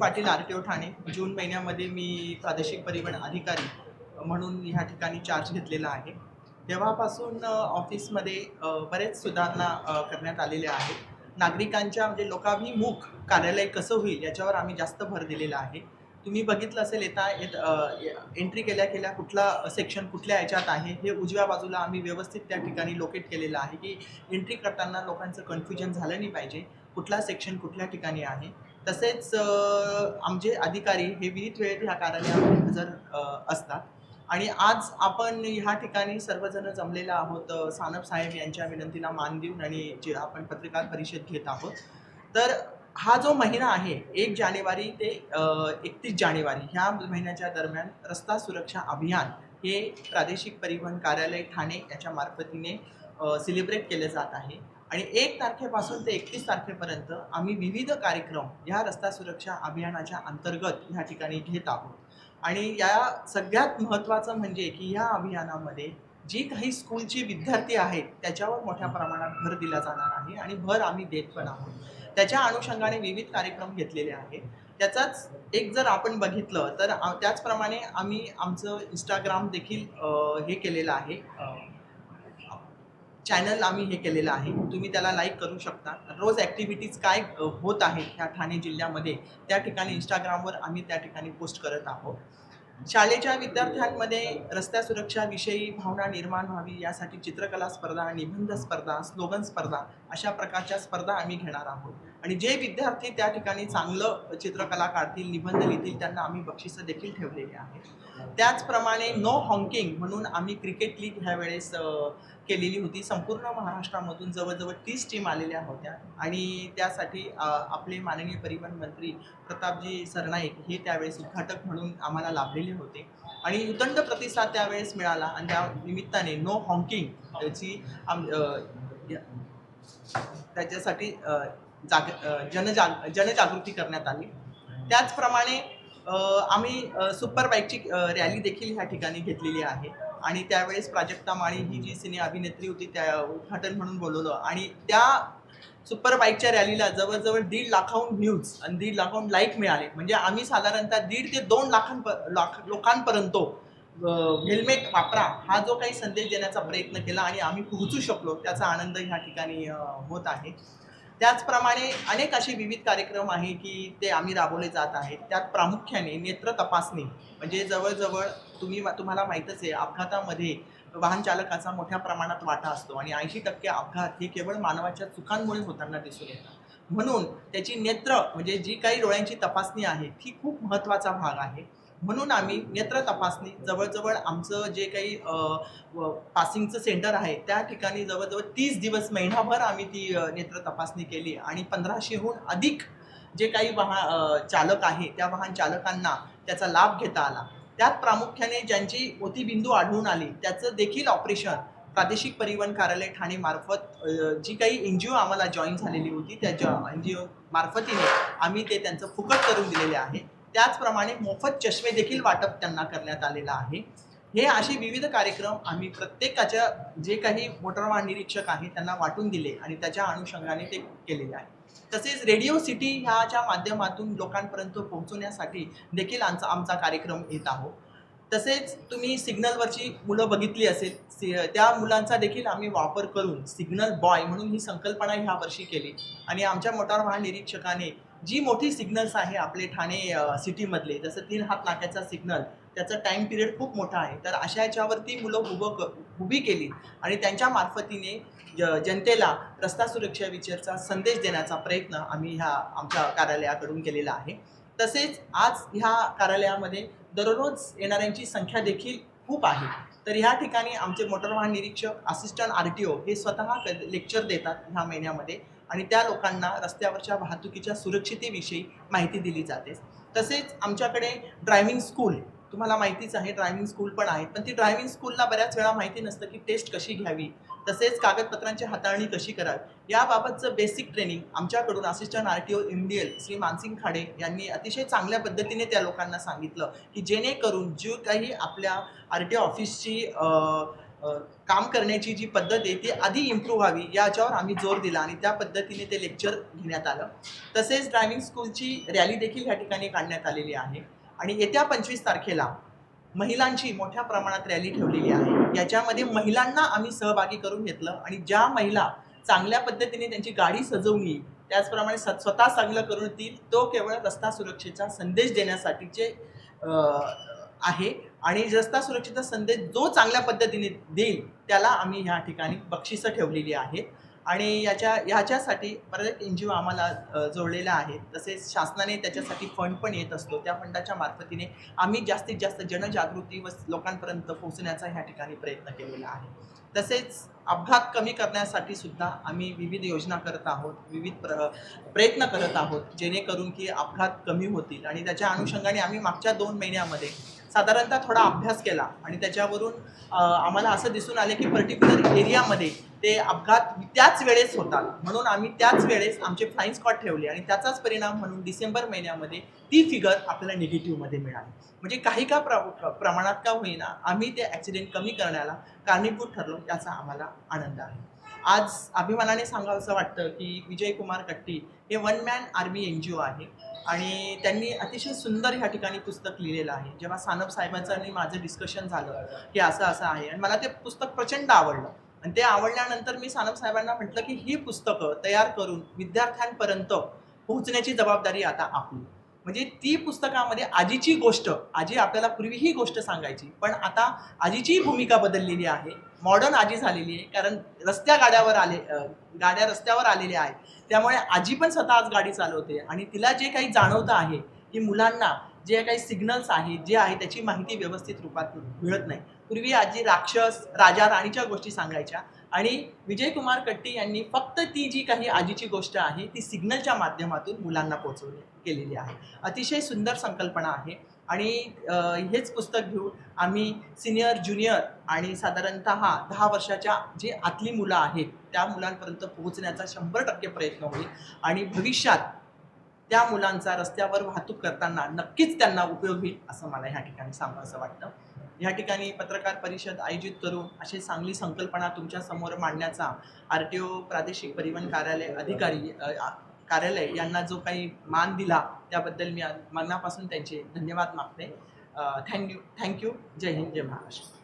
Patil R T O Thane. June महिन्यामध्ये मी प्रादेशिक परिवहन अधिकारी म्हणून ह्या ठिकाणी चार्ज घेतलेला आहे. तेव्हापासून ऑफिसमध्ये बरेच सुधारणा करण्यात आलेल्या आहेत. नागरिकांच्या म्हणजे लोकाभिमुख कार्यालय कसं होईल याच्यावर आम्ही जास्त भर दिलेला आहे. तुम्ही बघितलं असेल येता येत एंट्री केल्या केल्या कुठला सेक्शन कुठल्या याच्यात आहे हे उजव्या बाजूला आम्ही व्यवस्थित त्या ठिकाणी लोकेट केलेलं आहे की एंट्री करताना लोकांचं कन्फ्युजन झालं नाही पाहिजे. कुठला सेक्शन कुठल्या ठिकाणी आहे. तसेच आमचे अधिकारी हे विविध वेळेत ह्या कार्यालयामध्ये हजर असतात. आणि आज आपण ह्या ठिकाणी सर्वजण जमलेला आहोत. सानप साहेब यांच्या विनंतीला मान देऊन आणि जे आपण पत्रकार परिषद घेत आहोत. तर हा जो महिना आहे एक जानेवारी ते एकतीस जानेवारी ह्या महिन्याच्या दरम्यान रस्ता सुरक्षा अभियान हे प्रादेशिक परिवहन कार्यालय ठाणे याच्या मार्फतीने सेलिब्रेट केले जात आहे. आणि एक तारखेपासून ते एकतीस तारखेपर्यंत आम्ही विविध कार्यक्रम ह्या रस्ता सुरक्षा अभियानाच्या अंतर्गत ह्या ठिकाणी घेत आहोत. आणि या सगळ्यात महत्त्वाचं म्हणजे की ह्या अभियानामध्ये जी काही स्कूलची विद्यार्थी आहेत त्याच्यावर मोठ्या प्रमाणात भर दिला जाणार आहे आणि भर आम्ही देत पण आहोत. त्याच्या अनुषंगाने विविध कार्यक्रम घेतलेले आहेत. त्याचाच एक जर आपण बघितलं तर त्याचप्रमाणे आम्ही आमचं इंस्टाग्राम देखील हे केलेलं आहे. चॅनल आम्ही हे केलेलं आहे. तुम्ही त्याला लाईक करू शकता. रोज ॲक्टिव्हिटीज काय होत आहेत ह्या ठाणे जिल्ह्यामध्ये त्या ठिकाणी इंस्टाग्रामवर आम्ही त्या ठिकाणी पोस्ट करत आहोत. शाळेच्या विद्यार्थ्यांमध्ये रस्त्या सुरक्षाविषयी भावना निर्माण व्हावी यासाठी चित्रकला स्पर्धा निबंध स्पर्धा स्लोगन स्पर्धा अशा प्रकारच्या स्पर्धा आम्ही घेणार आहोत. आणि जे विद्यार्थी त्या ठिकाणी चांगलं चित्रकला काढतील निबंध लिहितील त्यांना आम्ही बक्षिसं देखील ठेवलेली आहेत. त्याचप्रमाणे नो हॉंकिंग म्हणून आम्ही क्रिकेट लीग ह्या वेळेस केलेली होती. संपूर्ण महाराष्ट्रामधून जवळजवळ तीस टीम आलेल्या होत्या. आणि त्यासाठी आपले माननीय परिवहन मंत्री प्रतापजी सरनाईक हे त्यावेळेस उद्घाटक म्हणून आम्हाला लाभलेले होते. आणि उदंड प्रतिसाद त्यावेळेस मिळाला. आणि त्या निमित्ताने नो हॉंकिंग ची आम त्याच्यासाठी जाग जनजाग जनजागृती करण्यात आली. त्याचप्रमाणे आम्ही सुपर बाईकची रॅली देखील ह्या ठिकाणी घेतलेली आहे. आणि त्यावेळेस प्राजक्ता माळी ही जी सिने अभिनेत्री होती त्या उद्घाटन म्हणून बोलवलं. आणि त्या सुपर बाईकच्या रॅलीला जवळजवळ दीड लाखाहून व्ह्यूज आणि दीड लाखाहून लाईक मिळाले. म्हणजे आम्ही साधारणतः दीड ते दोन लाखांप लाख लोकांपर्यंत हेल्मेट वापरा हा जो काही संदेश देण्याचा प्रयत्न केला आणि आम्ही पोहोचू शकलो त्याचा आनंद ह्या ठिकाणी होत आहे. त्याचप्रमाणे अनेक असे विविध कार्यक्रम आहे की ते आम्ही राबवले जात आहेत. त्यात प्रामुख्याने नेत्र तपासणी म्हणजे जवळजवळ तुम्ही तुम्हाला माहीतच आहे अपघातामध्ये वाहन चालकाचा मोठ्या प्रमाणात वाटा असतो आणि ऐंशी टक्के अपघात हे केवळ मानवाच्या चुकांमुळे होताना दिसून येतात. म्हणून त्याची नेत्र म्हणजे जी काही डोळ्यांची तपासणी आहे ती खूप महत्त्वाचा भाग आहे. म्हणून आम्ही नेत्र तपासणी जवळजवळ आमचं जे काही व- पासिंगचं सेंटर आहे त्या ठिकाणी जवळजवळ तीस दिवस महिनाभर आम्ही ती नेत्र तपासणी केली. आणि पंधराशेहून अधिक जे काही वाहन चालक आहे त्या वाहन चालकांना त्याचा लाभ घेता आला. त्यात प्रामुख्याने ज्यांची मोतीबिंदू आढळून आली त्याचं देखील ऑपरेशन प्रादेशिक परिवहन कार्यालय ठाणे मार्फत जी काही एन जी ओ आम्हाला जॉईन झालेली होती त्या जॉ एन जी ओ मार्फतीने आम्ही ते त्यांचं फुकट करून दिलेले आहे. त्याचप्रमाणे मोफत चष्मे देखील वाटप त्यांना करण्यात आलेलं आहे. हे असे विविध कार्यक्रम आम्ही प्रत्येकाच्या जे काही मोटर वाहन निरीक्षक आहे त्यांना वाटून दिले आणि त्याच्या अनुषंगाने ते केलेले आहे. तसेच रेडिओ सिटी ह्याच्या माध्यमातून लोकांपर्यंत पोहोचवण्यासाठी देखील आमचा आमचा कार्यक्रम येत आहोत. तसेच तुम्ही सिग्नलवरची मुलं बघितली असेल सि त्या मुलांचा देखील आम्ही वापर करून सिग्नल बॉय म्हणून ही संकल्पना ह्या वर्षी केली. आणि आमच्या मोटार वाहन निरीक्षकाने जी मोठी सिग्नल्स आहे आपले ठाणे सिटीमधले जसं तीन हात नाक्याचा सिग्नल त्याचा टाईम पिरियड खूप मोठा आहे. तर अशा याच्यावरती मुलं उभं क उभी केली आणि त्यांच्या मार्फतीने ज जनतेला रस्ता सुरक्षा विचारचा संदेश देण्याचा प्रयत्न आम्ही ह्या आमच्या कार्यालयाकडून केलेला आहे. तसेच आज ह्या कार्यालयामध्ये दररोज येणाऱ्यांची संख्या देखील खूप आहे. तर ह्या ठिकाणी आमचे मोटर वाहन निरीक्षक असिस्टंट आर टी ओ हे स्वतः लेक्चर देतात ह्या महिन्यामध्ये. आणि त्या लोकांना रस्त्यावरच्या वाहतुकीच्या सुरक्षितेविषयी माहिती दिली जाते. तसेच आमच्याकडे ड्रायव्हिंग स्कूल तुम्हाला माहितीच आहे ड्रायव्हिंग स्कूल पण आहेत. पण ती ड्रायव्हिंग स्कूलला बऱ्याच वेळा माहिती नसतं की टेस्ट कशी घ्यावी. तसेच कागदपत्रांची हाताळणी कशी करावी. याबाबतचं बेसिक ट्रेनिंग आमच्याकडून assistant R T O M D L Shri Mansingh Khade यांनी अतिशय चांगल्या पद्धतीने त्या लोकांना सांगितलं की जेणेकरून जी काही आपल्या आर टी ओ ऑफिसची काम करण्याची जी पद्धत आहे ती आधी इम्प्रूव्ह व्हावी याच्यावर आम्ही जोर दिला आणि त्या पद्धतीने ते लेक्चर घेण्यात आलं. तसेच ड्रायव्हिंग स्कूलची रॅली देखील या ठिकाणी काढण्यात आलेली आहे. आणि येत्या पंचवीस तारखेला महिलांची मोठ्या प्रमाणात रॅली ठेवलेली आहे. याच्यामध्ये महिलांना आम्ही सहभागी करून घेतलं आणि ज्या महिला चांगल्या पद्धतीने त्यांची गाडी सजवून येईल त्याचप्रमाणे स- स्वतः चांगलं करून येतील तो केवळ रस्ता सुरक्षेचा संदेश देण्यासाठीचे आहे. आणि रस्ता सुरक्षेचा संदेश जो चांगल्या पद्धतीने देईल त्याला आम्ही ह्या ठिकाणी बक्षिसं ठेवलेली आहेत. आणि याच्या ह्याच्यासाठी परत एन जी ओ आम्हाला जोडलेला आहे. तसेच शासनाने त्याच्यासाठी फंड पण येत असतो. त्या फंडाच्या मार्फतीने आम्ही जास्तीत जास्त जनजागृती व लोकांपर्यंत पोहोचण्याचा ह्या ठिकाणी प्रयत्न केलेला आहे. तसेच अपघात कमी करण्यासाठी सुद्धा आम्ही विविध योजना करत आहोत विविध प्र प्रयत्न करत आहोत जेणेकरून की अपघात कमी होतील. आणि त्याच्या अनुषंगाने आम्ही मागच्या दोन महिन्यामध्ये साधारणतः थोडा अभ्यास केला आणि त्याच्यावरून आम्हाला असं दिसून आले की पर्टिक्युलर एरियामध्ये ते अपघात त्याच वेळेस होतात. म्हणून आम्ही त्याच वेळेस आमचे फ्लाईंग स्पॉट ठेवले आणि त्याचाच परिणाम म्हणून डिसेंबर महिन्यामध्ये ती फिगर आपल्याला निगेटिव्हमध्ये मिळाली. म्हणजे काही का प्र प्रमाणात का होईना आम्ही ते ॲक्सिडेंट कमी करण्याला कारणीभूत ठरलो याचा आम्हाला आनंद आहे. आज अभिमानाने सांगावंसं वाटतं की विजय कुमार कट्टी हे one man army N G O आहे आणि त्यांनी अतिशय सुंदर ह्या ठिकाणी पुस्तक लिहिलेलं आहे. जेव्हा सानप साहेबांचं आणि माझं डिस्कशन झालं की असं असं आहे आणि मला ते पुस्तक प्रचंड आवडलं. आणि ते आवडल्यानंतर मी सानप साहेबांना म्हटलं की ही पुस्तकं तयार करून विद्यार्थ्यांपर्यंत पोहोचण्याची जबाबदारी आता आपली. म्हणजे ती पुस्तकामध्ये आजीची गोष्ट आजी आपल्याला पूर्वी ही गोष्ट सांगायची पण आता आजीची भूमिका बदललेली आहे मॉडर्न आजी झालेली आहे कारण रस्त्या गाड्यावर आले गाड्या रस्त्यावर आलेल्या आहेत. त्यामुळे आजी पण स्वतः आज गाडी चालवते आणि तिला जे काही जाणवतं आहे की मुलांना जे काही सिग्नल्स आहेत जे आहे त्याची माहिती व्यवस्थित रूपात मिळत नाही. पूर्वी आजी राक्षस राजा राणीच्या गोष्टी सांगायच्या आणि विजय कुमार कट्टी यांनी फक्त ती जी काही आजीची गोष्ट आहे ती सिग्नलच्या माध्यमातून मुलांना पोहोचवली केलेली आहे. अतिशय सुंदर संकल्पना आहे. आणि हेच पुस्तक घेऊन आम्ही सिनियर ज्युनियर आणि साधारणतः दहा वर्षाच्या जे आतली मुलं आहेत त्या मुलांपर्यंत पोहोचण्याचा शंभर टक्के प्रयत्न होईल. आणि भविष्यात त्या मुलांचा रस्त्यावर वाहतूक करताना नक्कीच त्यांना उपयोग होईल असं मला ह्या ठिकाणी सांगावं वाटतं. ह्या ठिकाणी पत्रकार परिषद आयोजित करून अशी चांगली संकल्पना तुमच्यासमोर मांडण्याचा आर टी ओ प्रादेशिक परिवहन कार्यालय अधिकारी कार्यालय यांना जो काही मान दिला त्याबद्दल मी मनापासून त्यांचे धन्यवाद मागते. Thank you thank you. जय हिंद जय महाराष्ट्र.